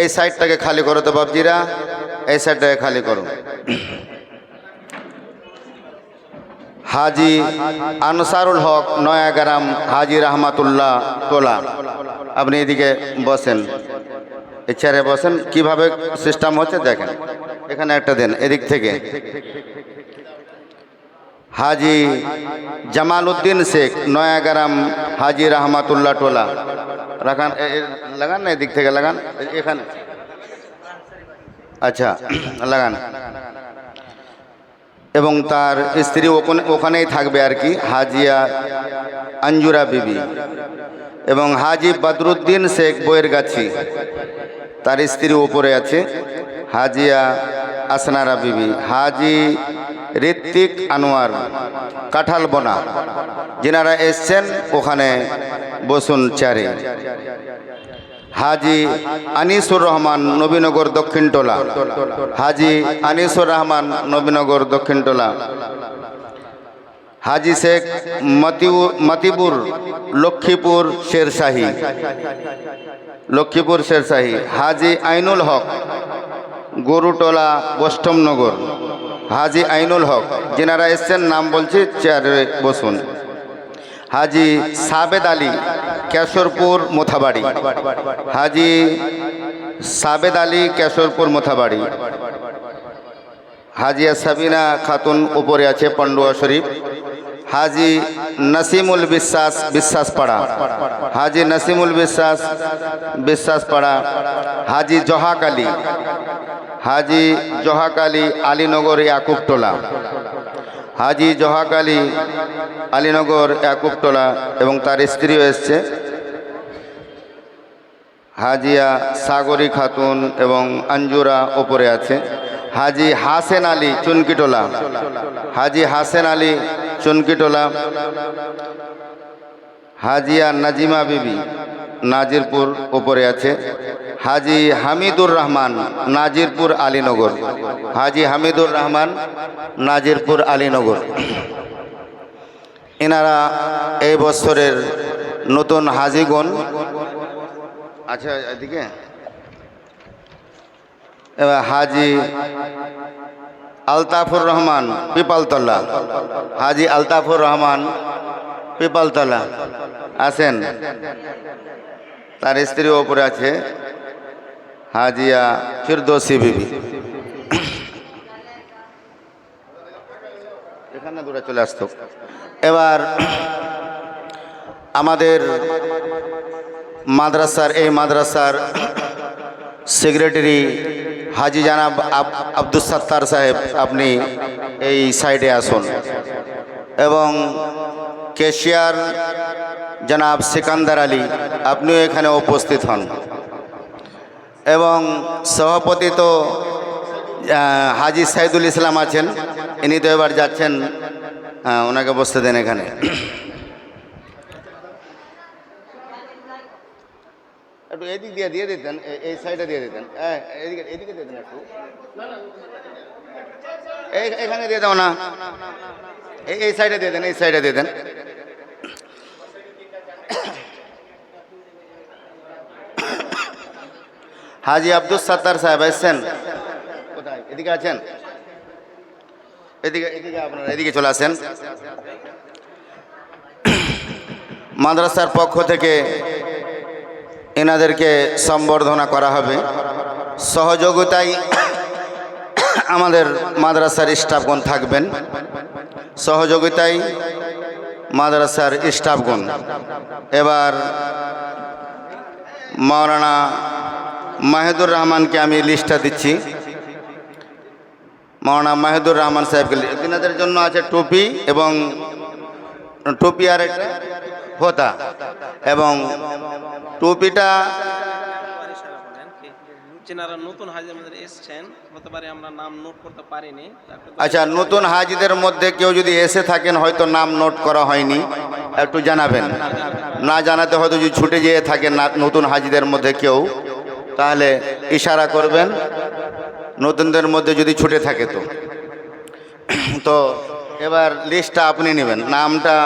এই সাইডটাকে খালি করো তো বাবজিরা এই সাইডটাকে খালি করো। হাজি আনসারুল হক নয়াগ্রাম হাজি রহমাতুল্লাহ তোলা আপনি এদিকে বসেন। এই বসেন। কীভাবে সিস্টেম হচ্ছে দেখেন। এখানে একটা দেন, এদিক থেকে। হাজি জামাল উদ্দিন শেখ, নয়াগ্রাম হাজি রহমাতুল্লাহ টোলা। এ- লাগান না এদিক থেকে, লাগান, এখানে। আচ্ছা লাগান। এবং তার স্ত্রী ওখানে, ওখানেই থাকবে আর কি, হাজিয়া আঞ্জুরা বিবি। এবং হাজি বদরুদ্দিন শেখ বইয়ের গাছি তার স্ত্রী ওপরে আছে, হাজিয়া আসনারা বিবি। হাজি ঋত্বিক আনোয়ার কাঁঠাল বোনা। যেনারা এসছেন ওখানে বসুন চারে। হাজি আনিসুর রহমান নবীনগর দক্ষিণ টোলা হাজি আনিসুর রহমান নবীনগর দক্ষিণ টোলা হাজি শেখ মতিবুর লক্ষ্মীপুর শেরশাহী। লক্ষ্মীপুর শেরশাহী। হাজি আইনুল হক গরুটোলা বষ্টমনগর হাজি আইনুল হক, যেনারা এসছেন, নাম বলছি, চেয়ারে বসুন। হাজি সাবেদ আলী, কেশরপুর মোথাবাড়ি। হাজি সাবেদ আলী, কেশরপুর মোথাবাড়ি। হাজিয়া সাবিনা খাতুন উপরে আছে, পান্ডুয়া শরীফ। হাজি নাসিমুল বিশ্বাস বিশ্বাস পাড়া হাজি নাসিমুল বিশ্বাস বিশ্বাস পাড়া হাজি জহাক আলী হাজি জহাক আলী আলীনগর ইয়াকুবটোলা হাজি জহাক আলী আলীনগর ইয়াকুবটোলা এবং তার স্ত্রীও এসছে। হাজিয়া সাগরী খাতুন এবং আঞ্জুরা ওপরে আছে। হাজি হাসেন আলী চুনকিটোলা। হাজি হাসেন আলী চুনকিটোলা। হাজিয়া নাজিমা বিবি নাজিরপুর ওপরে আছে। হাজি হামিদুর রহমান নাজিরপুর আলীনগর। হাজি হামিদুর রহমান নাজিরপুর আলীনগর। এনারা এই বছরের নতুন হাজিগণ। আচ্ছা এদিকে। এবার হাজি আলতাফুর রহমান পিপালতলা। হাজি আলতাফুর রহমান পিপালতলা। আছেন তার স্ত্রী ওপরে আছে। হাজিয়া ফিরদোসি বিবি। এখানে দূরে চলে আসতো। এবার আমাদের মাদ্রাসার, এই মাদ্রাসার সেক্রেটারি হাজি জানাব আব- আব্দুল সাত্তার সাহেব, আপনি এই সাইডে আসুন। এবং কেশিয়ার জনাব সিকান্দার আলী, আপনিও এখানে উপস্থিত হন। এবং সভাপতি তো হাজি সাইদুল ইসলাম আছেন। ইনি তো এবার যাচ্ছেন ওনাকে বসতে দেন এখানে। একটু এদিক দিয়ে দিয়ে দিতেন এই সাইডে দিয়ে দিতেন। হ্যাঁ এদিকে এদিকে দিয়ে দেন একটু। এখানে দিয়ে দাও না। এই সাইডে দিয়ে দেন, এই সাইডে দিয়ে দেন। হাজি আব্দুল সাত্তার সাহেব এসছেন কোথায়? এদিকে আছেন? এদিকে এদিকে আপনারা, এদিকে চলে আসেন। মাদ্রাসার পক্ষ থেকে এনাদেরকে সম্বর্ধনা করা হবে। সহযোগিতায় আমাদের মাদ্রাসার স্টাফগণ থাকবেন। সহযোগিতায় মাদ্রাসার স্টাফগণ। এবার মাওলানা মাহিদুর রহমানকে আমি লিস্টটা দিচ্ছি। মাওলানা মাহেদুর রহমান সাহেবকে তিনাদের জন্য আছে টুপি এবং টুপি আর একটা হোতা এবং টুপিটা যেনারা নতুন হাজির আমাদের এসছেন হতে পারে আমরা নাম নোট করতে পারিনি আচ্ছা নতুন হাজিদের মধ্যে কেউ যদি এসে থাকেন হয়তো নাম নোট করা হয়নি। একটু জানাবেন। না জানাতে হয়তো যদি ছুটে যেয়ে থাকেন নতুন হাজিদের মধ্যে কেউ। তাহলে ইশারা করবেন, নতুনদের মধ্যে যদি ছুটে থাকে তো। তো এবার লিস্টটা আপনি নেবেন। নামটা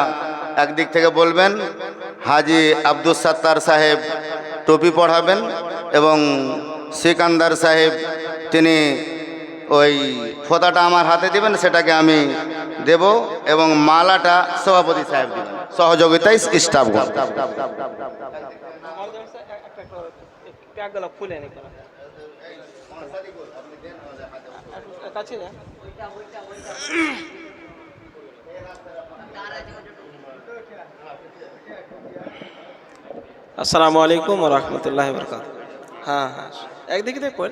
একদিক থেকে বলবেন, হাজি আব্দুল সাত্তার সাহেব টুপি পড়াবেন এবং সিকান্দার সাহেব তিনি ওই ফোতাটা আমার হাতে দিবেন, সেটাকে আমি দেব এবং মালাটা সভাপতি সাহেব দিবেন। সহযোগিতায় স্টাফগণ প্যাকগুলো খুলে নি কাছে যা। আসসালামু আলাইকুম রাহমাতুল্লাহি ওয়া বারাকাতুহু। হ্যাঁ হ্যাঁ একদিকে দেখ কোন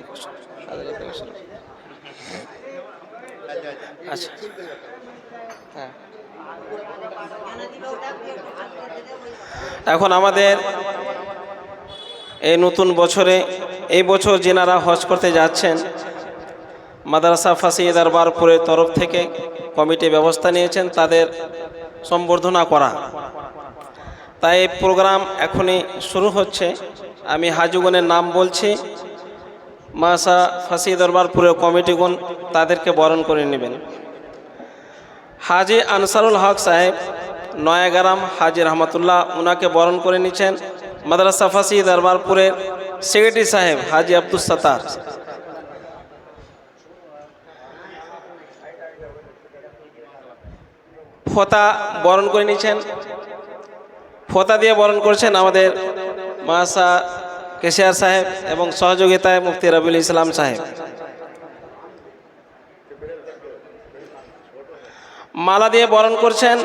আচ্ছা। হ্যাঁ। এখন আমাদের এই নতুন বছরে, এই বছর যেনারা হজ করতে যাচ্ছেন, মাদ্রাসা ফাঁসি দরবারপুরের তরফ থেকে কমিটি ব্যবস্থা নিয়েছেন তাদের সম্বর্ধনা করা। তাই এই প্রোগ্রাম এখনই শুরু হচ্ছে। আমি হাজুগণের নাম বলছি। মাসা ফাঁসি দরবারপুরের কমিটিগণ তাদেরকে বরণ করে নেবেন। হাজি আনসারুল হক সাহেব, নয়াগ্রাম হাজি রহমতুল্লাহ, উনাকে বরণ করে নিচ্ছেন। মাদ্রাসা ফাঁসি দরবারপুরের সেক্রেটারি সাহেব হাজি আব্দুল সাতার। ফতা বরণ করে নিয়েছেন। ফতা দিয়ে বরণ করছেন আমাদের মাসা কেশিয়ার সাহেব এবং সহযোগিতায় মুফতি রবিউল ইসলাম সাহেব। মালা দিয়ে বরণ করছেন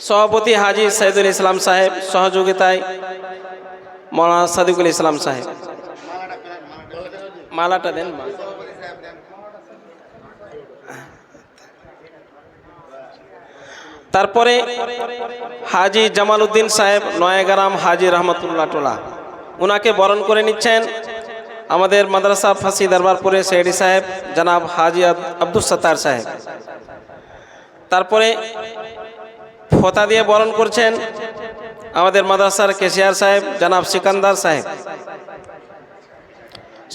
সভাপতি হাজি সাইদুল ইসলাম সাহেব, সহযোগিতায় মৌলানা সাদিকুল ইসলাম সাহেব। মালাটা দেন তারপরে হাজি জামাল উদ্দিন সাহেব, নয়াগ্রাম হাজি রহমতুল্লাহ টোলা। ওনাকে বরণ করে নিচ্ছেন আমাদের মাদ্রাসা ফাঁসি দরবারপুরে সেহরি সাহেব, জনাব হাজি আব- আব্দুল সত্তার সাহেব। তারপরে ফতা দিয়ে বরণ করছেন আমাদের মাদ্রাসার কেশিয়ার সাহেব, জনাব সিকান্দার সাহেব।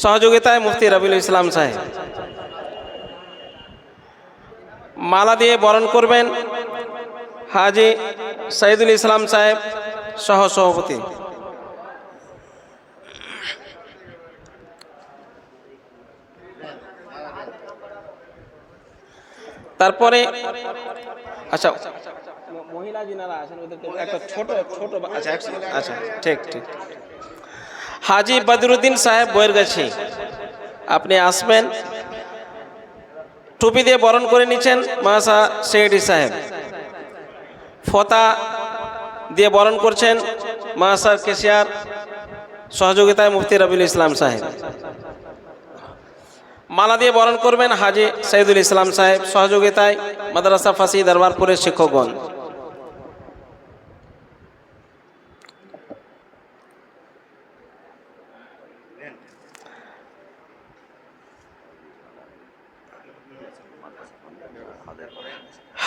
সহযোগিতায় মুফতি রবিউল ইসলাম সাহেব। মালা দিয়ে বরণ করবেন হাজি সাইদুল ইসলাম সাহেব সহ সভাপতি তারপরে আচ্ছা মহিলা যিনারা আছেন ওদেরকে একটা ছোট ছোট আচ্ছা আচ্ছা ঠিক ঠিক। হাজি বদরুদ্দিন সাহেব বইয়েরগাছি আপনি আসবেন। টুপি দিয়ে বরণ করে নিচ্ছেন মাসা সেডি সাহেব। ফতা দিয়ে বরণ করছেন মাসার কেশিয়ার সহযোগিতায় মুফতি রবিউল ইসলাম সাহেব। মালা দিয়ে বরণ করবেন হাজি সৈয়দুল ইসলাম সাহেব সহযোগিতায় মাদ্রাসা ফাঁসি দরবারপুরের শিক্ষকগণ।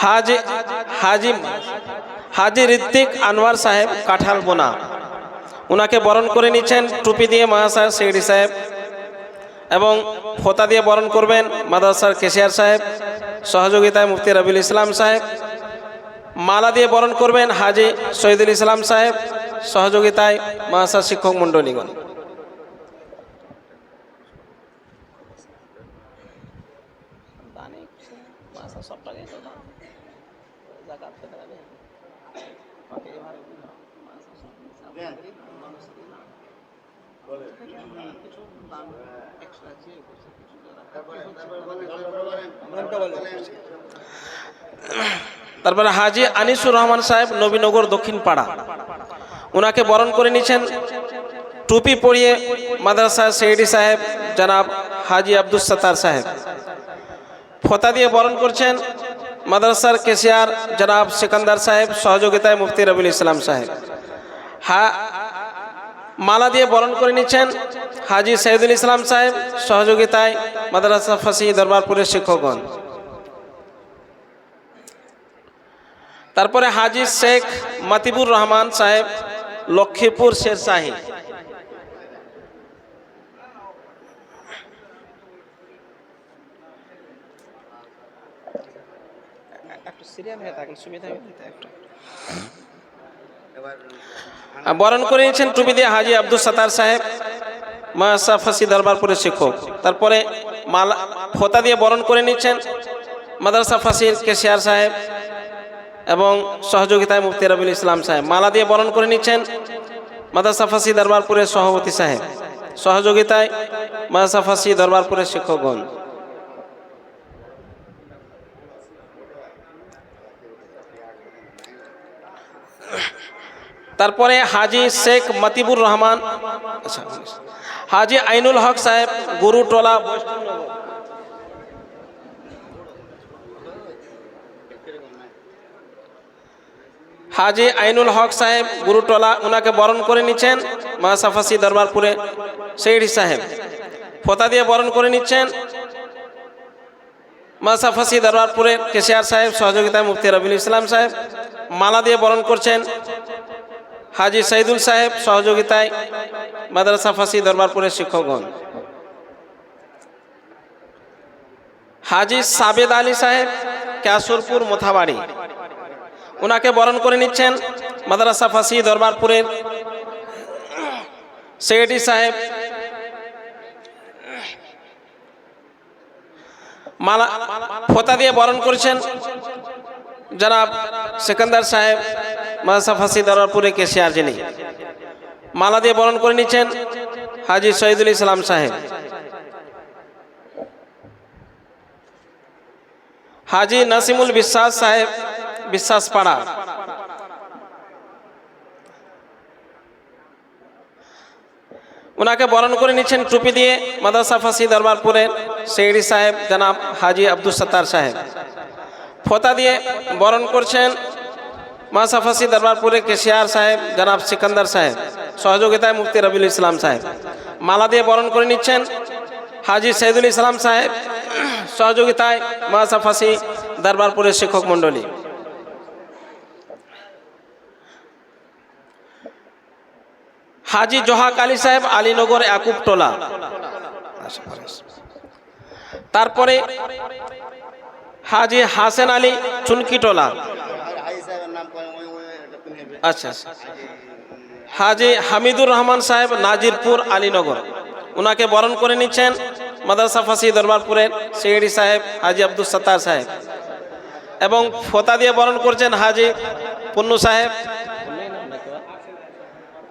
হাজি হাজি হাজি ঋত্বিক আনোয়ার সাহেব কাঁঠাল বোনা। ওনাকে বরণ করে নিচ্ছেন টুপি দিয়ে মহাশয় সেক্রেটারি সাহেব এবং ফোতা দিয়ে বরণ করবেন মাদ্রাসার কেশিয়ার সাহেব, সহযোগিতায় মুফতি রবিউল ইসলাম সাহেব। মালা দিয়ে বরণ করবেন হাজি শহীদুল ইসলাম সাহেব, সহযোগিতায় মাদ্রাসার শিক্ষক মণ্ডলীগণ। তারপরে হাজি আনিসুর রহমান সাহেব নবীনগর দক্ষিণ পাড়া ওনাকে বরণ করে নিচ্ছেন টুপি পরিয়ে মাদ্রাসা সেহরি সাহেব জনাব হাজি আব্দুল সাত্তার সাহেব। ফতা দিয়ে বরণ করছেন মাদ্রাসার কেশিয়ার জনাব সিকান্দার সাহেব সহযোগিতায় মুফতি রবিউল ইসলাম সাহেব। হা মালা দিয়ে বরণ করে নিচ্ছেন হাজি সৈয়দুল ইসলাম সাহেব সহযোগিতায় মাদ্রাসা ফাঁসি দরবারপুরের শিক্ষকগণ। তারপরে হাজি শেখ মাতিবুর রহমান সাহেব লক্ষ্মীপুর শেরশাহী হয়ে থাকেন সুবিধা একটু আর বরণ করে নিয়েছেন টুপি দিয়ে হাজি আব্দুল সাতার সাহেব। মাসা ফাঁসি দরবারপুরের শিক্ষক। তারপরে মালা, ফোতা দিয়ে বরণ করে নিচ্ছেন মাদ্রাসা ফাঁসির কেশিয়ার সাহেব এবং সহযোগিতায় মুফতি রবিউল ইসলাম সাহেব। মালা দিয়ে বরণ করে নিচ্ছেন মাদ্রাসা ফাঁসি দরবারপুরের সভাপতি সাহেব। সহযোগিতায় মাদ্রাসা ফাঁসি দরবারপুরের শিক্ষকগণ। তারপরে হাজি শেখ মতিবুর রহমান, হাজি আইনুল হক সাহেব, গুরুটোলা, হাজি আইনুল হক সাহেব, গুরুটোলা ওনাকে বরণ করে নিচ্ছেন মাসাফাসি দরবারপুরে সেইডি সাহেব। ফোতা দিয়ে বরণ করে নিচ্ছেন মাসাফাসি দরবারপুরে কেশিয়ার সাহেব সহযোগিতায় মুফতি রবিউল ইসলাম সাহেব। মালা দিয়ে বরণ করছেন হাজি সাইদুল সাহেব সহযোগিতায় মাদ্রাসা ফাঁসি দরবারপুরের শিক্ষকগণ। হাজি সাবেদ আলী সাহেব ক্যাসুরপুর মোথাবাড়ি। ওনাকে বরণ করে নিচ্ছেন মাদ্রাসা ফাঁসি দরবারপুরের সেক্রেটারি সাহেব মালা ফোতা দিয়ে বরণ করেছেন জনাব সেকান্দার সাহেব মাদ্রাসা ফাঁসি দরবারপুরে কেশিয়ার যিনি? মালা দিয়ে বরণ করে নিচ্ছেন হাজি শহীদুল ইসলাম সাহেব। হাজি নাসিমুল বিশ্বাস সাহেব, বিশ্বাস পাড়া। ওনাকে বরণ করে নিচ্ছেন টুপি দিয়ে মাদ্রাসা ফাঁসি দরবারপুরের সেইরি সাহেব, জনাব হাজি আব্দুল সত্তার সাহেব। ফোতা দিয়ে বরণ করছেন মাসাফাসি দরবারপুরে কেশিয়ার সাহেব, জনাব সিকান্দার সাহেব, সহযোগিতায় মুফতি রবিউল ইসলাম সাহেব। মালা দিয়ে বরণ করে নিচ্ছেন হাজি সৈদুল ইসলাম সাহেব, সহযোগিতায় মাসাফাসি দরবারপুরের শিক্ষক মণ্ডলী। হাজি জোহাক আলী সাহেব, আলীনগর একুব টোলা। তারপরে হাজি হাসেন আলী চুনকিটোলা আচ্ছা আচ্ছা। হাজি হামিদুর রহমান সাহেব নাজিরপুর আলীনগর। ওনাকে বরণ করে নিচ্ছেন মাদ্রাসা ফাঁসি দরবারপুরের সেহেরি সাহেব হাজি আব্দুল সত্তার সাহেব। এবং ফোতা দিয়ে বরণ করছেন হাজি পুন্নু সাহেব,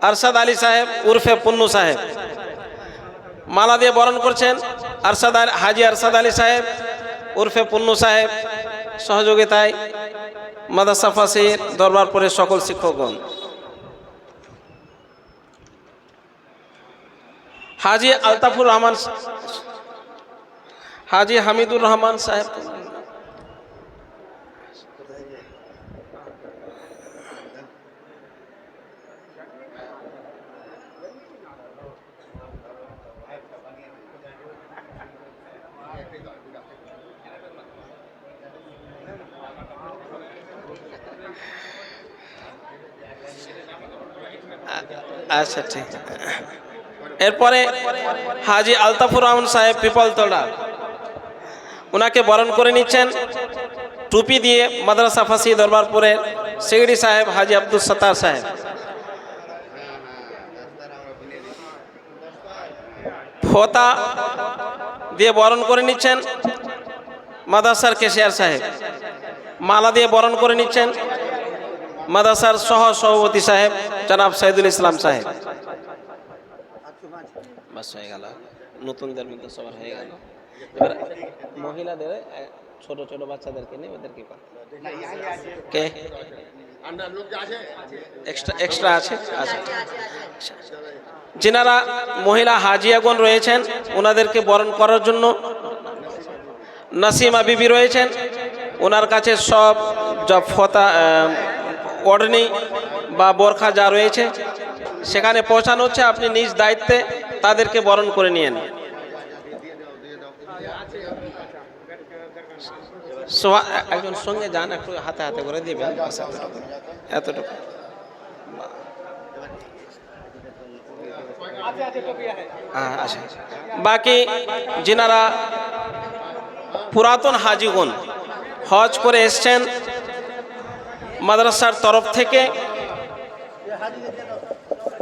আরশাদ আলী সাহেব, উর্ফে পুন্নু সাহেব। মালা দিয়ে বরণ করছেন আরশাদ হাজি আরশাদ আলী সাহেব, উর্ফে পুন্নু সাহেব। সহযোগিতায় মাদাসা ফাঁসির দরবার পরে সকল শিক্ষকগণ। হাজি আলতাফুর রহমান হাজি হামিদুর রহমান সাহেব আচ্ছা ঠিক এরপরে হাজি আলতাফুর রহমান সাহেব পিপলতলা ওনাকে বরণ করে নিচ্ছেন। টুপি দিয়ে মাদ্রাসা ফাঁসি দরবারপুরের সেগড়ি সাহেব, হাজি আব্দুল সত্তার সাহেব। ফোতা দিয়ে বরণ করে নিচ্ছেন মাদ্রাসার কেশিয়ার সাহেব। মালা দিয়ে বরণ করে নিচ্ছেন মাদ্রাসার সহ সভাপতি সাহেব জনাব সাইদুল ইসলাম সাহেব। বাস হয়ে গেল। নতুনদের মধ্যে সবার হয়ে গেল। এবার মহিলাদের ছোট ছোট বাচ্চাদেরকে নিয়ে ওদেরকে কে এক্সট্রা এক্সট্রা আছে? আচ্ছা যিনারা মহিলা হাজিয়াগণ রয়েছেন ওনাদেরকে বরণ করার জন্য নাসিমা বিবি রয়েছেন। ওনার কাছে সব ফতা আহ, বা বোরখা যা রয়েছে সেখানে পৌঁছানো হচ্ছে। আপনি নিজ দায়িত্বে তাদেরকে বরণ করে নিয়েন। একজন সঙ্গে যান একটু হাতে হাতে করে দিবেন। এতটুকু। এতটুকু হ্যাঁ, আচ্ছা। বাকি যিনারা পুরাতন হাজিগুন হজ করে এসছেন মাদ্রাসার তরফ থেকে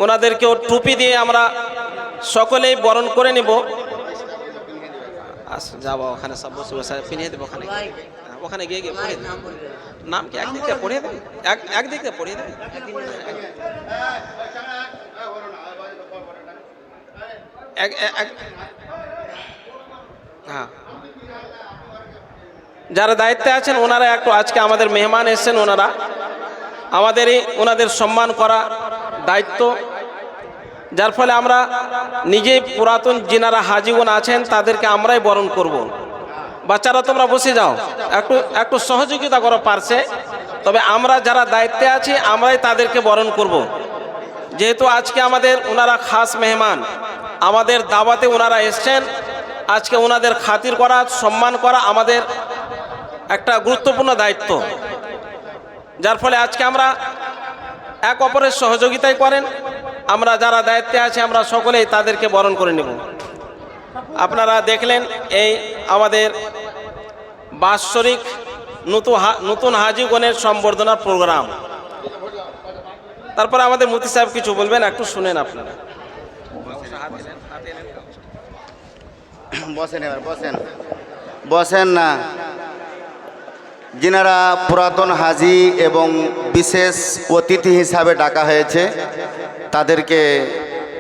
ওনাদেরকেও টুপি দিয়ে আমরা সকলেই বরণ করে নিব। আস যাব ওখানে সব বসে বসে পিনিয়ে দেবো ওখানে হ্যাঁ, ওখানে গিয়ে গিয়ে পড়ে নাম কি? একদিক দিয়ে পড়িয়ে দেবে? এক একদিক দিয়ে পড়িয়ে দেবে? হ্যাঁ। যারা দায়িত্বে আছেন, ওনারা একটু আজকে আমাদের মেহমান এসেছেন, ওনারা। আমাদেরই ওনাদের সম্মান করা দায়িত্ব। যার ফলে আমরা নিজেই পুরাতন যিনারা হাজিগণ আছেন, তাদেরকে আমরাই বরণ করব। বাচ্চারা, তোমরা বসে যাও। একটু একটু সহযোগিতা করো পারছে। তবে আমরা যারা দায়িত্বে আছি, আমরাই তাদেরকে বরণ করব। যেহেতু আজকে আমাদের ওনারা খাস মেহমান, আমাদের দাওয়াতে ওনারা এসছেন। আজকে ওনাদের খাতির করা, সম্মান করা আমাদের একটা গুরুত্বপূর্ণ দায়িত্ব। যার ফলে আজকে আমরা এক অপরের সহযোগিতাই করেন। আমরা যারা দায়িত্বে আছি, আমরা সকলেই তাদেরকে বরণ করে নেব। আপনারা দেখলেন এই আমাদের বাৎসরিক নতুন নতুন হাজিগণের সম্বর্ধনার প্রোগ্রাম। তারপরে আমাদের মুফতি সাহেব কিছু বলবেন, একটু শুনেন আপনারা। বসেন এবার, বসেন। বসেন না। যিনারা পুরাতন হাজি এবং বিশেষ অতিথি হিসাবে ডাকা হয়েছে, তাদেরকে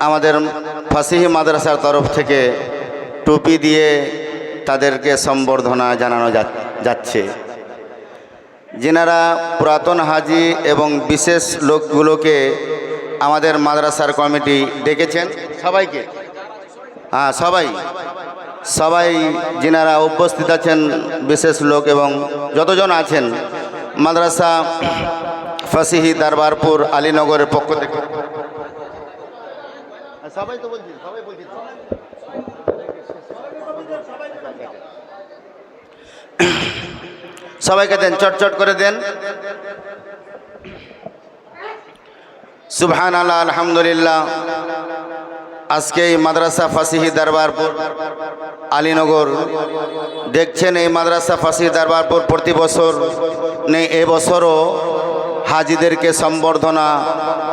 আমাদের ফাসিহি মাদ্রাসার তরফ থেকে টুপি দিয়ে তাদেরকে সম্বর্ধনা জানানো যাচ্ছে। যিনারা পুরাতন হাজি এবং বিশেষ লোকগুলোকে আমাদের মাদ্রাসার কমিটি ডেকেছেন, সবাইকে? হ্যাঁ সবাই। সবাই যিনারা উপস্থিত আছেন, বিশেষ লোক এবং যতজন আছেন, মাদ্রাসা ফাসিহি দরবারপুর আলীনগরের পক্ষ থেকে। সবাইকে দেন চটচট করে দেন। সুবহান আল্লাহ আলহামদুলিল্লাহ। আজকে এই মাদ্রাসা ফাসিহি দরবারপুর, আলীনগর। দেখছেন এই মাদ্রাসা ফাসিহি দরবারপুর প্রতি বছর নেই এবছরও হাজিদেরকে সম্বর্ধনা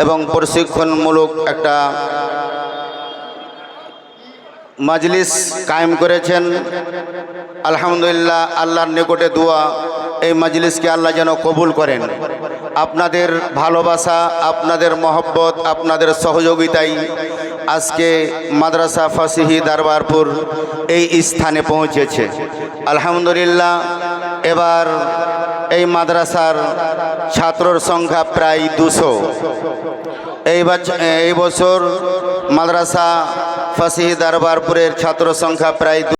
এবং প্রশিক্ষণমূলক একটা মাজলিস কায়েম করেছেন। আলহামদুলিল্লাহ, আল্লাহর নিকটে দোয়া, এই মাজলিসকে আল্লাহ যেন কবুল করেন। আপনাদের ভালোবাসা, আপনাদের মহব্বত, আপনাদের সহযোগিতাই আজকে মাদ্রাসা ফাসিহি দরবারপুর এই স্থানে পৌঁছেছে। আলহামদুলিল্লাহ, এবার এই মাদ্রাসার ছাত্রর সংখ্যা প্রায় দুশো। এই বছর এই বছর মাদ্রাসা ফাসিহি দরবারপুরের ছাত্র সংখ্যা প্রায়